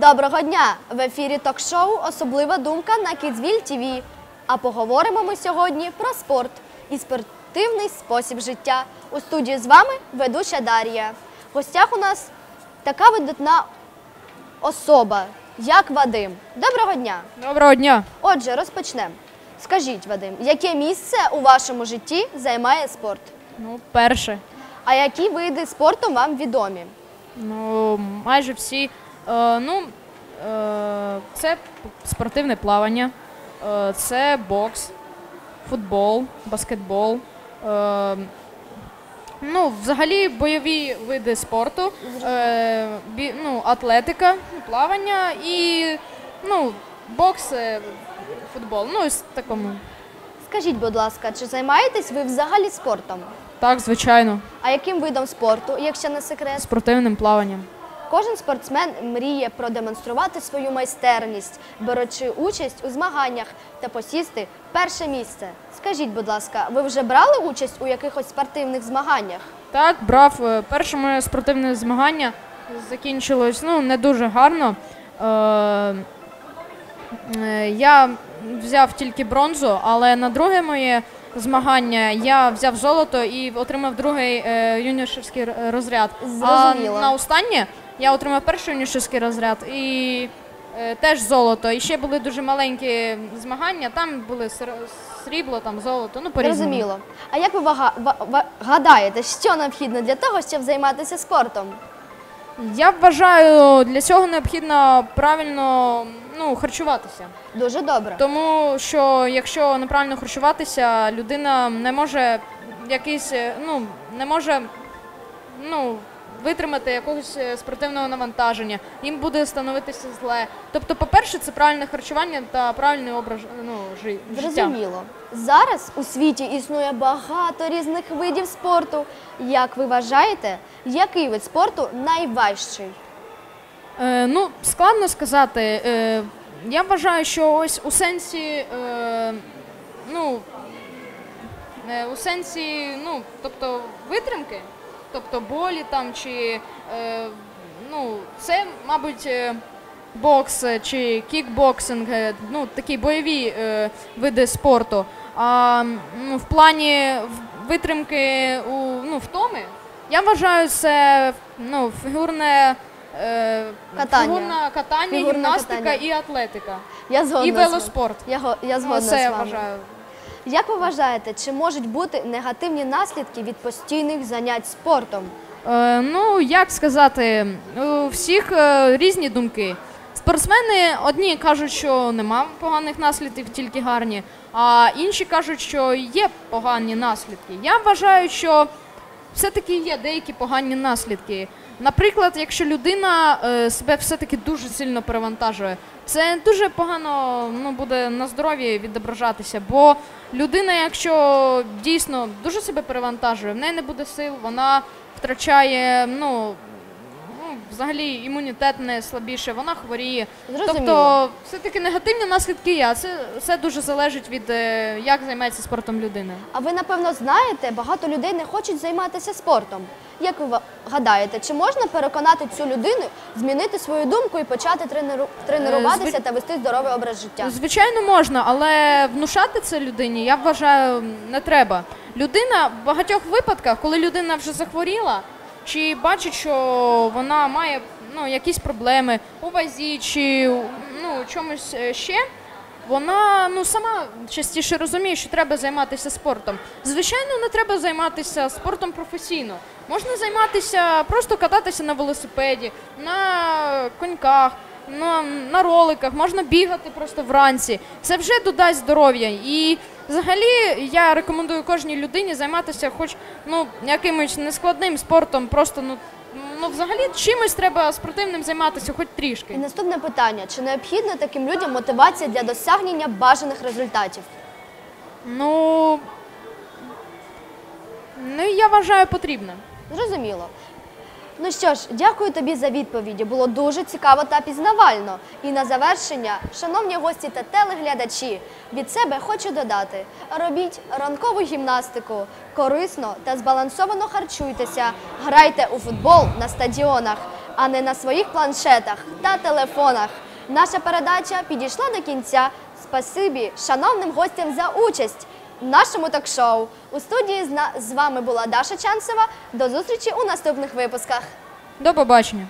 Доброго дня! В ефірі ток-шоу Особлива думка на Kidsville TV. А поговоримо ми сьогодні про спорт і спортивний спосіб життя. У студії з вами ведуча Дар'я. В гостях у нас така видатна особа, як Вадим. Доброго дня! Доброго дня. Отже, розпочнемо. Скажіть, Вадим, яке місце у вашому житті займає спорт? Ну, перше. А які види спорту вам відомі? Ну, майже всі. Е, ну, це спортивне плавання, е, це бокс, футбол, баскетбол. Е, ну, взагалі бойові види спорту, е, ну, атлетика, плавання і ну, бокс, е, футбол. Ну, ось такому. Скажіть, будь ласка, чи займаєтесь ви взагалі спортом? Так, звичайно, А яким видом спорту, якщо не секрет? спортивним плаванням. Кожен спортсмен мріє продемонструвати свою майстерність, беручи участь у змаганнях та посісти перше місце. Скажіть, будь ласка, ви вже брали участь у якихось спортивних змаганнях? Так, брав е, перше моє спортивне змагання закінчилось ну, не дуже гарно. Е, е, я взяв тільки бронзу, але на друге моє змагання я взяв золото і отримав другий юніорський розряд. Зрозуміло. А на останнє я отримав перший юніорський розряд і е, теж золото. І ще були дуже маленькі змагання, там були ср- срібло, там золото, ну по-різному. Зрозуміло. А як ви вага- ва- ва- гадаєте, що необхідно для того, щоб займатися спортом? Я вважаю, для цього необхідно правильно ну, харчуватися. Дуже добре. Тому що якщо неправильно харчуватися, людина не може якийсь, е, ну, не може ну, витримати якогось е, спортивного навантаження, їм буде становитися зле. Тобто, по-перше, це правильне харчування та правильний образ ну, жи- життя. Зрозуміло. Зараз у світі існує багато різних видів спорту. Як ви вважаєте, який вид спорту найважчий? Е, ну, складно сказати. Е, я вважаю, що ось у сенсі, е, ну, е, у сенсі, ну, тобто витримки, тобто болі там чи е, ну, це, мабуть, е, бокс чи кікбоксинг, е, ну, такі бойові е, види спорту. А ну, в плані витримки у ну, втоми, я вважаю, це ну, фігурне. Е, Катання. Фігурне катання, Фігурне гімнастика катання. і атлетика. Я згодна І велоспорт. Я, я згодна Це з я вами. вважаю. Як ви вважаєте, чи можуть бути негативні наслідки від постійних занять спортом? Е, ну, як сказати, у всіх е, різні думки. Спортсмени одні кажуть, що нема поганих наслідків, тільки гарні, а інші кажуть, що є погані наслідки. Я вважаю, що все-таки є деякі погані наслідки. Наприклад, якщо людина е, себе все-таки дуже сильно перевантажує, це дуже погано ну, буде на здоров'ї відображатися. Бо людина, якщо дійсно дуже себе перевантажує, в неї не буде сил, вона втрачає ну, взагалі імунітет не слабіше, вона хворіє. Зрозуміло. Тобто, все-таки негативні наслідки є, а це все дуже залежить від е, як займається спортом людина. А ви напевно знаєте, багато людей не хочуть займатися спортом. Як ви гадаєте, чи можна переконати цю людину змінити свою думку і почати тренеру... тренуватися зві- та вести здоровий образ життя? Звичайно, можна, але внушати це людині, я вважаю, не треба. Людина в багатьох випадках, коли людина вже захворіла, чи бачить, що вона має ну, якісь проблеми у вазі чи ну, чомусь е, ще. Вона ну сама частіше розуміє, що треба займатися спортом. Звичайно, не треба займатися спортом професійно. Можна займатися просто кататися на велосипеді, на коньках, на, на роликах, можна бігати просто вранці. Це вже додасть здоров'я. І взагалі я рекомендую кожній людині займатися хоч ну, якимось нескладним спортом, просто ну, ну взагалі чимось треба спортивним займатися, хоч І трішки. наступне питання: чи необхідна таким людям мотивація для досягнення бажаних результатів? Ну, ну я вважаю потрібно. Зрозуміло. Ну що ж, дякую тобі за відповіді. Було дуже цікаво та пізнавально. І на завершення, шановні гості та телеглядачі, від себе хочу додати: робіть ранкову гімнастику, корисно та збалансовано харчуйтеся, грайте у футбол на стадіонах. а не на своїх планшетах та телефонах. Наша передача підійшла до кінця. Спасибі шановним гостям за участь нашому ток-шоу. У студії з вами була Даша Чанцева. До зустрічі у наступних випусках. До побачення.